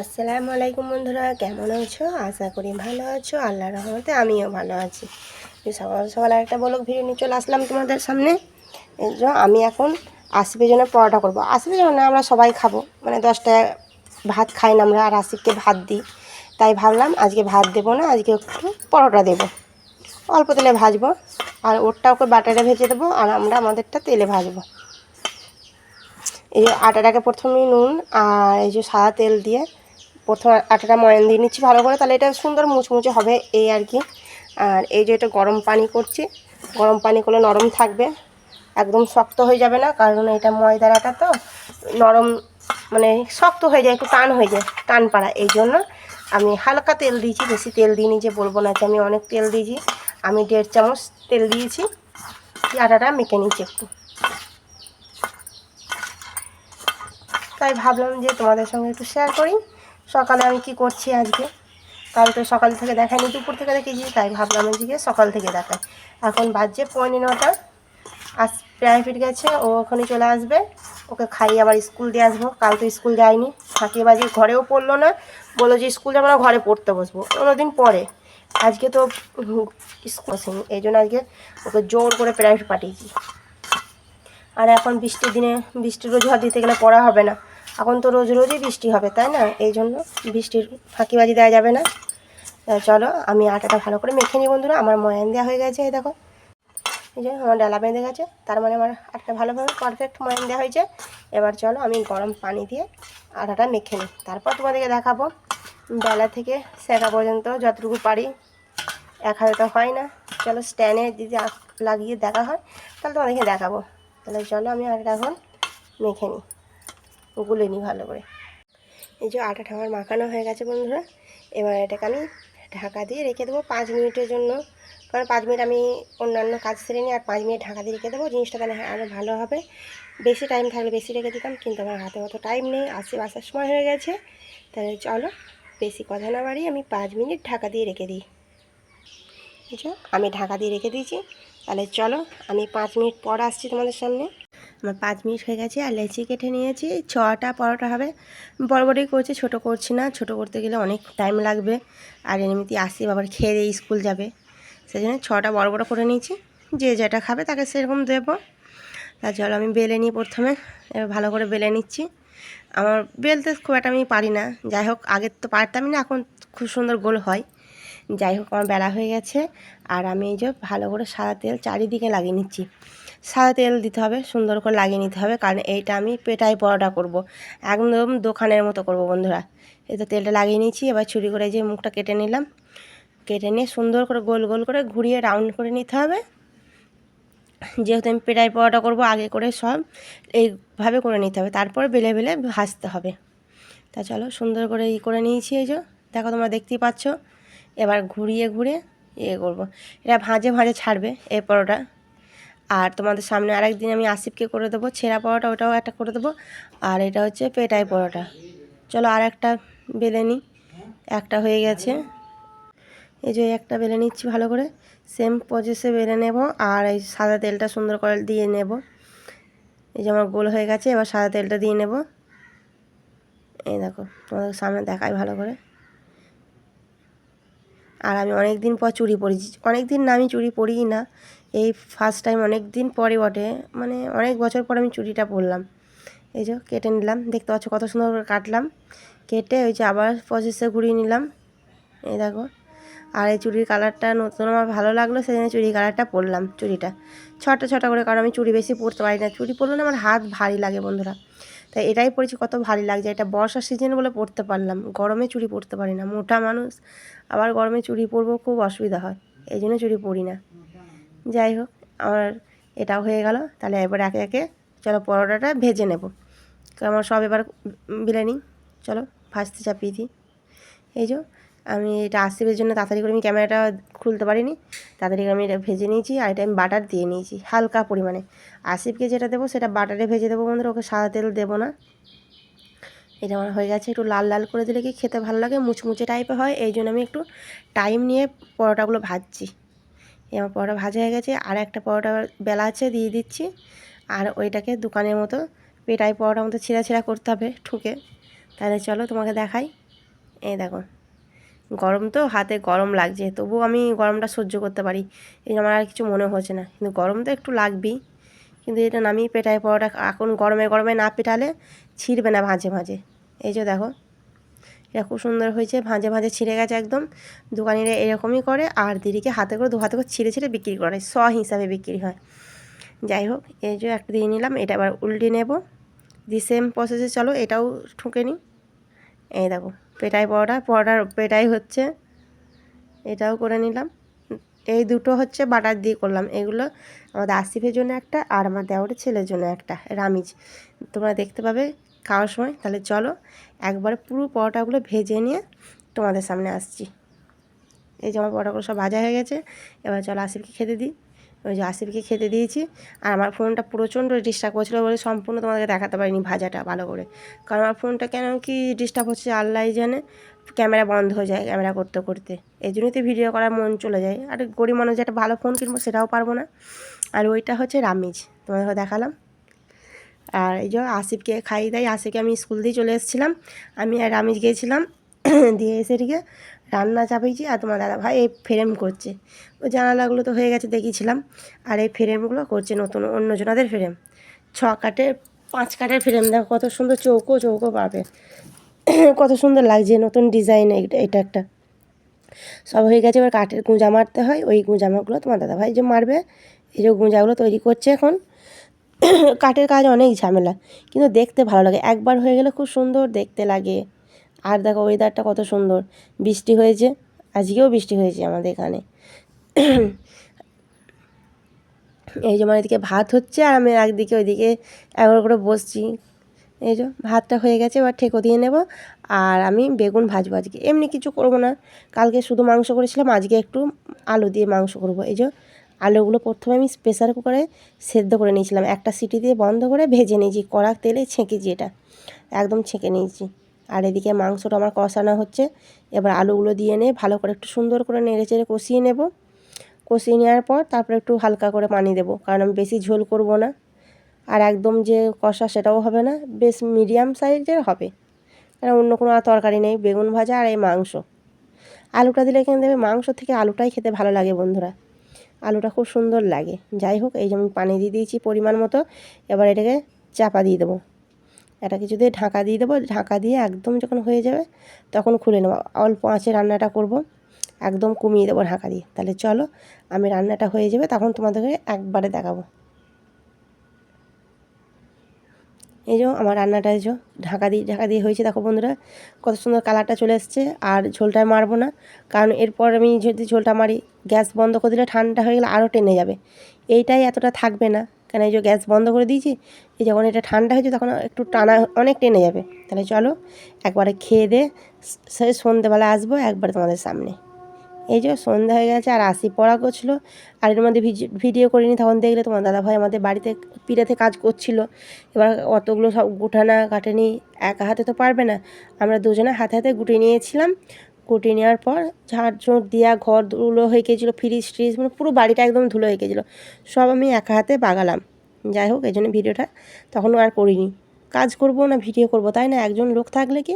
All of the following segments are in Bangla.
আসসালামু আলাইকুম বন্ধুরা, কেমন আছো? আশা করি ভালো আছো। আল্লাহ রহমতে আমিও ভালো আছি। সকাল সকাল একটা বলক, ভিডিও নিয়ে চলে আসলাম তোমাদের সামনে। এই যে আমি এখন আসিফের জন্য পরোটা করব। আসিফের জন্য আমরা সবাই খাব। মানে দশটা ভাত খাই না আমরা, আর আসিফকে ভাত দিই। তাই ভাবলাম আজকে ভাত দেবো না, আজকে একটু পরোটা দেবো। অল্প তেলে ভাজবো, আর ওরটা ওকে বাটারে ভেজে দেবো, আর আমরা আমাদেরটা তেলে ভাজবো। এই যে আটাটাকে প্রথমে নুন, আর এই যে সাদা তেল দিয়ে প্রথমে আটাটা ময়ান দিয়ে নিচ্ছি ভালো করে, তাহলে এটা সুন্দর মুচমুচে হবে এই আর কি। আর এই যে এটা গরম পানি করছি, গরম পানি করলে নরম থাকবে, একদম শক্ত হয়ে যাবে না, কারণ এটা ময়দার আটা তো নরম মানে শক্ত হয়ে যায়, একটু টান হয়ে যায়, টান পাড়া। এই জন্য আমি হালকা তেল দিয়েছি, বেশি তেল দিইনি যে বলব না যে আমি অনেক তেল দিয়েছি, আমি দেড় চামচ তেল দিয়েছি দিয়ে আটাটা মেখে নিচ্ছি একটু। তাই ভাবলাম যে তোমাদের সঙ্গে একটু শেয়ার করি। সকালে আমি কি করছি আজকে? কাল তো সকাল থেকে দেখাইনি দুপুর থেকে দেখেছি, তাই ভাবলাম আজকে সকাল থেকে দেখাই। এখন বাজছে পৌনে নটা। আস প্রাইভেট গেছে, ও ওখানে চলে আসবে। ওকে খাইয়ে আবার স্কুল দিয়ে আসব। কাল তো স্কুল যায়নি। ফাঁকি বাজি, ঘরেও পড়ল না। বলল যে স্কুল যাব না, ঘরে পড়তে বসবো। কোনো দিন পরে। আজকে তো স্কুল আসেনি। এই জন্য আজকে ওকে জোর করে প্রাইভেট পাঠিয়েছি। আর এখন বৃষ্টির দিনে বৃষ্টি রোজ ঝড় দিতে গেলে পড়া হবে না। এখন তো রোজ রোজই বৃষ্টি হবে, তাই না? এই জন্য বৃষ্টির ফাঁকিবাজি দেওয়া যাবে না। চলো, আমি আটাটা ভালো করে মেখে নিই বন্ধুরা। আমার ময়ান দেওয়া হয়ে গেছে, এই দেখো। এই যে আমার ডালা বেঁধে গেছে, তার মানে আমার আটটা ভালোভাবে পারফেক্ট ময়ান দেওয়া হয়েছে। এবার চলো, আমি গরম পানি দিয়ে আটাটা মেখে নিই। তারপর তোমাদেরকে দেখাবো বেলা থেকে শেখা পর্যন্ত যতটুকু পারি। এক হাতে তো হয় না। চলো স্ট্যান্ডে যদি লাগিয়ে দেখা হয়, তাহলে তোমাদেরকে দেখাবো। তাহলে চলো, আমি আটাটা এখন মেখে নিই। গুলে নিই ভালো করে। এই যে আটাটা আমার মাখানো হয়ে গেছে বন্ধুরা, এবার এটাকে আমি ঢাকা দিয়ে রেখে দেবো পাঁচ মিনিটের জন্য। কারণ পাঁচ মিনিট আমি অন্যান্য কাজ সেরে নিই আর পাঁচ মিনিট ঢাকা দিয়ে রেখে দেবো, জিনিসটা তাহলে আরও ভালো হবে। বেশি টাইম থাকলে বেশি রেখে দিতাম, কিন্তু আমার হাতে অত টাইম নেই আসে আসার সময় হয়ে গেছে। তাহলে চলো, বেশি কথা না বাড়ি আমি পাঁচ মিনিট ঢাকা দিয়ে রেখে দিই। বুঝছ আমি ঢাকা দিয়ে রেখে দিয়েছি, তাহলে চলো আমি পাঁচ মিনিট পর আসছি তোমাদের সামনে। আমার পাঁচ মিনিট হয়ে গেছে আর লেচি কেটে নিয়েছি। ছটা পরোটা হবে। বড় বড়ই করছি, ছোট করছি না। ছোট করতে গেলে অনেক টাইম লাগবে। আর এমনিতে আসি আবার খেয়ে দিয়ে স্কুল যাবে। সেই জন্য ছটা বড় বড় করে নিয়েছি। যে যেটা খাবে তাকে সেরকম দেবো। তা চলো আমি বেলে নিই প্রথমে। এবার ভালো করে বেলে নিচ্ছি। আমার বেলতে খুব একটা আমি পারি না। যাই হোক, আগের তো পারতামই না, এখন খুব সুন্দর গোল হয়। যাই হোক, আমার বেলা হয়ে গেছে। আর আমি এই যে ভালো করে সাদা তেল চারিদিকে লাগিয়ে নিচ্ছি। সাদা তেল দিতে হবে, সুন্দর করে লাগিয়ে নিতে হবে, কারণ এইটা আমি পেটাই পরোটা করব। একদম দোকানের মতো করব বন্ধুরা। এই তো তেলটা লাগিয়ে নিয়েছি, এবার ছুরি করে যে মুখটা কেটে নিলাম। কেটে নিয়ে সুন্দর করে গোল গোল করে ঘুরিয়ে রাউন্ড করে নিতে হবে। যেহেতু আমি পেটাই পরোটা করব, আগে করে সব এইভাবে করে নিতে হবে, তারপর বেলে বেলে ভাজতে হবে। তা চলো সুন্দর করে ই করে নিয়েছি এই যে, দেখো তোমরা দেখতেই পাচ্ছ। এবার ঘুরিয়ে ঘুরে ইয়ে করব। এটা ভাঁজে ভাঁজে ছাড়বে এই পরোটা। আর তোমাদের সামনে আরেক দিন আমি আসিফকে করে দেবো, ছেঁড়া পরোটা ওটাও একটা করে দেবো। আর এটা হচ্ছে পেটাই পরোটা। চলো আর একটা বেলে নিই। একটা হয়ে গেছে। এই যে একটা বেলে নিচ্ছি ভালো করে। সেম প্রসেসে বেলে নেব আর এই সাদা তেলটা সুন্দর করে দিয়ে নেব। এই যে আমার গোল হয়ে গেছে, এবার সাদা তেলটা দিয়ে নেব। এই দেখো, তোমাদের সামনে দেখাই ভালো করে। আর আমি অনেক দিন পর চুড়ি পরেছি। অনেক দিন না আমি চুড়ি পরিই না। এই ফার্স্ট টাইম অনেক দিন পরে বটে মানে অনেক বছর পর আমি চুড়িটা পরলাম। এই যে কেটে নিলাম, দেখতে পাচ্ছ কত সুন্দর করে কাটলাম। কেটে ওই যে আবার প্রসেসে ঘুরিয়ে নিলাম। এই দেখো, আর এই চুড়ির কালারটা নতুন, আমার ভালো লাগল, সেই জন্য চুড়ির কালারটা পরলাম চুড়িটা। ছটা ছটা করে, কারণ আমি চুড়ি বেশি পরতে পারি না। চুড়ি পরলে না আমার হাত ভারী লাগে বন্ধুরা। তাই এটাই পরেছি, কত ভারী লাগছে। এটা বর্ষার সিজন বলে পরতে পারলাম। গরমে চুড়ি পরতে পারি না, মোটা মানুষ। আবার গরমে চুড়ি পরবো, খুব অসুবিধা হয়। এই জন্য চুড়ি পরি না। যাই হোক আমার এটাও হয়ে গেল। তাহলে এবার একে একে চলো পরোটাটা ভেজে নেব। তো আমার সব এবার নিই চলো, ভাজতে চাপিয়ে দিই। এই যে, আমি এটা আসিফের জন্য তাড়াতাড়ি করে আমি ক্যামেরাটা খুলতে পারিনি। তাড়াতাড়ি করে আমি এটা ভেজে নিয়েছি আর এটা আমি বাটার দিয়ে নিয়েছি, হালকা পরিমাণে। আসিফকে যেটা দেবো সেটা বাটারে ভেজে দেবো বন্ধুরা, ওকে সাদা তেল দেবো না। এটা আমার হয়ে গেছে, একটু লাল লাল করে দিলে কি খেতে ভালো লাগে, মুচমুচে টাইপের হয়। এই জন্য আমি একটু টাইম নিয়ে পরোটাগুলো ভাজছি। আমার পরোটা ভাজা হয়ে গেছে, আর একটা পরোটা বেলা আছে, দিয়ে দিচ্ছি। আর ওইটাকে দোকানের মতো পেটাই পরোটার মতো ছিঁড়া ছিঁড়া করতে হবে ঠুকে। তাহলে চলো তোমাকে দেখাই। এই দেখো, গরম তো, হাতে গরম লাগছে, তবুও আমি গরমটা সহ্য করতে পারি। এই আমার আর কিছু মনে হচ্ছে না, কিন্তু গরম তো একটু লাগবেই। কিন্তু এটা নামিয়ে পেটাই পরোটা, এখন গরমে গরমে না পেটালে ছিঁড়বে না ভাঁজে ভাঁজে। এই যে দেখো এটা খুব সুন্দর হয়েছে, ভাঁজে ভাঁজে ছিঁড়ে গেছে একদম। দোকানিরা এরকমই করে, আর দিদিকে হাতে করে দু হাতে করে ছিঁড়ে ছিঁড়ে বিক্রি করে শ হিসাবে বিক্রি হয়। যাই হোক, এই যে একটা দিয়ে নিলাম, এটা আবার উল্টে নেব। দি সেম প্রসেসে চলো, এটাও ঠুকে নিই। এই দেখো পেটাই পরোটা, পরোটার পেটাই হচ্ছে। এটাও করে নিলাম। এই দুটো হচ্ছে বাটার দিয়ে করলাম, এগুলো আমাদের আসিফের জন্য একটা আর আমার দেওয়ারের ছেলের জন্য একটা, রামিজ। তোমরা দেখতে পাবে খাওয়ার সময়, তাহলে চলো একবার পুরো পরোটাগুলো ভেজে নিয়ে তোমাদের সামনে আসছি। এই যে আমার পরোটাগুলো সব ভাজা হয়ে গেছে, এবার চলো আসিফকে খেতে দিই। ওই যে আসিফকে খেতে দিয়েছি, আর আমার ফোনটা প্রচণ্ড ডিস্টার্ব করছিল বলে সম্পূর্ণ তোমাদেরকে দেখাতে পারিনি ভাজাটা ভালো করে। কারণ আমার ফোনটা কেন কি ডিস্টার্ব হচ্ছে আল্লাহ জানে। ক্যামেরা বন্ধ হয়ে যায় ক্যামেরা করতে করতে। এই জন্যই তো ভিডিও করার মন চলে যায়। আর গরিব মানুষ যে একটা ভালো ফোন কিনবো সেটাও পারব না। আর ওইটা হচ্ছে রামিজ, তোমাদেরকে দেখালাম। আর এই যে আসিফকে খাইয়ে দেয়, আসিফকে আমি স্কুল দিয়ে চলে এসেছিলাম। আমি আর রামিজ গিয়েছিলাম। দিয়ে এসে দিকে রান্না চাপিয়েছি আর তোমার দাদা ভাই এই ফ্রেম করছে। ওই জানালাগুলো তো হয়ে গেছে দেখিয়েছিলাম। আর এই ফ্রেমগুলো করছে নতুন, অন্য জনাদের ফ্রেম ছ কাঠের, পাঁচ কাঠের ফ্রেম দেখো কত সুন্দর চৌকো চৌকো পাবে। কত সুন্দর লাগছে নতুন ডিজাইন এটা একটা। সব হয়ে গেছে, এবার কাঠের গুঁজা মারতে হয়। ওই গুঁজামাগুলো তোমার দাদা ভাই যে মারবে, এই যে গুঁজাগুলো তৈরি করছে এখন। কাঠের কাজ অনেক ঝামেলা, কিন্তু দেখতে ভালো লাগে। একবার হয়ে গেলে খুব সুন্দর দেখতে লাগে। আর দেখো ওয়েদারটা কত সুন্দর। বৃষ্টি হয়েছে, আজকেও বৃষ্টি হয়েছে আমাদের এখানে। এই যে আমার এদিকে ভাত হচ্ছে, আর আমি একদিকে ওইদিকে একবার করে বসছি। এই যে ভাতটা হয়ে গেছে, এবার ঠেকো দিয়ে নেব, আর আমি বেগুন ভাজবো আজকে। এমনি কিছু করব না। কালকে শুধু মাংস করেছিলাম, আজকে একটু আলু দিয়ে মাংস করব। এই যে আলুগুলো প্রথমে আমি প্রেসার কুকারে সেদ্ধ করে নিয়েছিলাম। একটা সিটি দিয়ে বন্ধ করে ভেজে নিয়েছি, কড়া তেলে ছেঁকেছি এটা। একদম ছেঁকে নিয়েছি। আর এদিকে মাংসটা আমার কষানো হচ্ছে। এবার আলুগুলো দিয়ে নিয়ে ভালো করে একটু সুন্দর করে নেড়ে চেড়ে কষিয়ে নেব। কষিয়ে নেওয়ার পর তারপরে একটু হালকা করে পানি দেবো, কারণ আমি বেশি ঝোল করব না। আর একদম যে কষা সেটাও হবে না, বেশ মিডিয়াম সাইজের হবে। কারণ অন্য কোনো আর তরকারি নেই, বেগুন ভাজা আর এই মাংস। আলুটা দিলে কিন্তু মাংস থেকে আলুটাই খেতে ভালো লাগে বন্ধুরা। আলুটা খুব সুন্দর লাগে। যাই হোক, এই যে আমি পানি দিয়ে দিয়েছি পরিমাণ মতো, এবার এটাকে চাপা দিয়ে দেবো। এটা কিছু দিয়ে ঢাকা দিয়ে দেবো, ঢাকা দিয়ে একদম যখন হয়ে যাবে, তখন খুলে নেব। অল্প আঁচে রান্নাটা করব, একদম কমিয়ে দেবো ঢাকা দিয়ে। তাহলে চলো, আমি রান্নাটা হয়ে যাবে, তখন তোমাদেরকে একবারে দেখাবো। এই যে আমার রান্নাটা এই যে ঢাকা দিয়ে ঢাকা দিয়ে হয়েছে। দেখো বন্ধুরা, কত সুন্দর কালারটা চলে এসছে, আর ঝোলটা মারবো না। কারণ এরপর আমি যদি ঝোলটা মারি, গ্যাস বন্ধ করে দিলে ঠান্ডা হয়ে গেলে আরও টেনে যাবে। এইটাই এতটা থাকবে না। কেন এই যে গ্যাস বন্ধ করে দিয়েছি, এই যখন এটা ঠান্ডা হয়েছে তখন একটু টানা অনেক টেনে যাবে। তাহলে চলো, একবারে খেয়ে দে, সে সন্ধেবেলা আসব, একবারে তোমাদের সামনে। এই যে সন্ধ্যা হয়ে গেছে আর আসি পড়া করছিল। আর এর মধ্যে ভিডিও করিনি, তখন দেখলে তোমার দাদাভাই আমাদের বাড়িতে পিড়াতে কাজ করছিল। এবার অতগুলো সব গুটানা কাটেনি একা হাতে তো পারবে না। আমরা দুজনে হাতে হাতে গুটিয়ে নিয়েছিলাম। গুটিয়ে নেওয়ার পর ঝাঁট ঝোঁট দেওয়া ঘর ধুলো হয়ে গিয়েছিল ফ্রিজ ট্রিজ মানে পুরো বাড়িটা একদম ধুলো হয়ে গিয়েছিল সব আমি একা হাতে বাগালাম। যাই হোক, এই জন্য ভিডিওটা তখনও আর করিনি। কাজ করব না ভিডিও করব? তাই না? একজন লোক থাকলে কি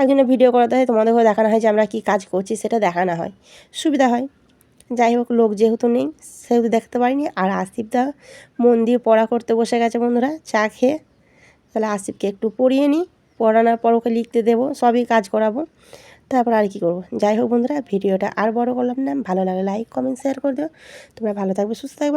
একজনের ভিডিও করাতে হয় তোমাদেরকেও দেখানো হয় যে আমরা কী কাজ করছি, সেটা দেখানো হয়। সুবিধা হয়। যাই হোক, লোক যেহেতু নেই, সেহেতু দেখতে পারিনি। আর আসিফদা মন দিয়ে পড়া করতে বসে গেছে বন্ধুরা, চা খেয়ে। তাহলে আসিফকে একটু পড়িয়ে নিই। পড়ানোর পর ওকে লিখতে দেবো, সবই কাজ করাবো। তারপর আর কি করব? যাই হোক বন্ধুরা, ভিডিওটা আর বড় করলাম না। ভালো লাগে লাইক কমেন্ট শেয়ার করে দিও। তোমরা ভালো থাকবে, সুস্থ থাকবে।